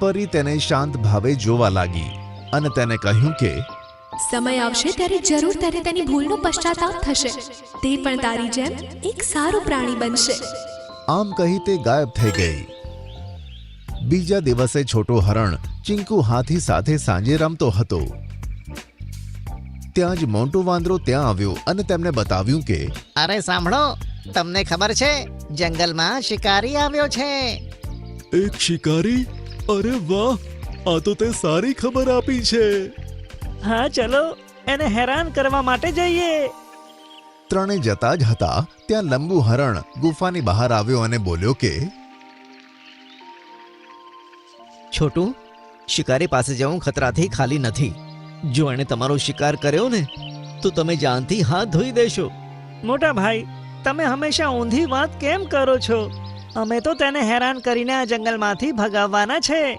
પરી તેને શાંત ભાવે જોવા લાગી અને તેને કહ્યું કે સમય આવશે ત્યારે જરૂર તને તેની ભૂલનો પશ્ચાતાપ થશે. તે પણ તારી જેમ એક સારું પ્રાણી બનશે. આમ કહી તે ગાયબ થઈ ગઈ. બીજા દિવસે છોટો હરણ ચિંકુ હાથી સાથે સાંજે રમતો હતો. ત્યાં જ મોટો વાંદરો ત્યાં આવ્યો અને તેમને બતાવ્યું કે અરે સાંભળો તમને ખબર છે જંગલમાં શિકારી આવ્યો છે. એક શિકારી અરે વાહ આ તો તે સારી ખબર આપી છે. હા ચલો એને હેરાન કરવા માટે જઈએ. ત્રણે જતા જ હતા ત્યાં લંબુ હરણ ગુફાની બહાર આવ્યો અને બોલ્યો કે છોટું શિકારી પાસે જવું ખતરાથી ખાલી નથી. જો એણે તમારો શિકાર કર્યો ને તો તમે જાનથી હાથ ધોઈ દેશો. મોટા ભાઈ તમે હંમેશા ઊંધી વાત કેમ કરો છો? અમે તો તેને હેરાન કરીને આ જંગલમાંથી ભગાવવાના છે.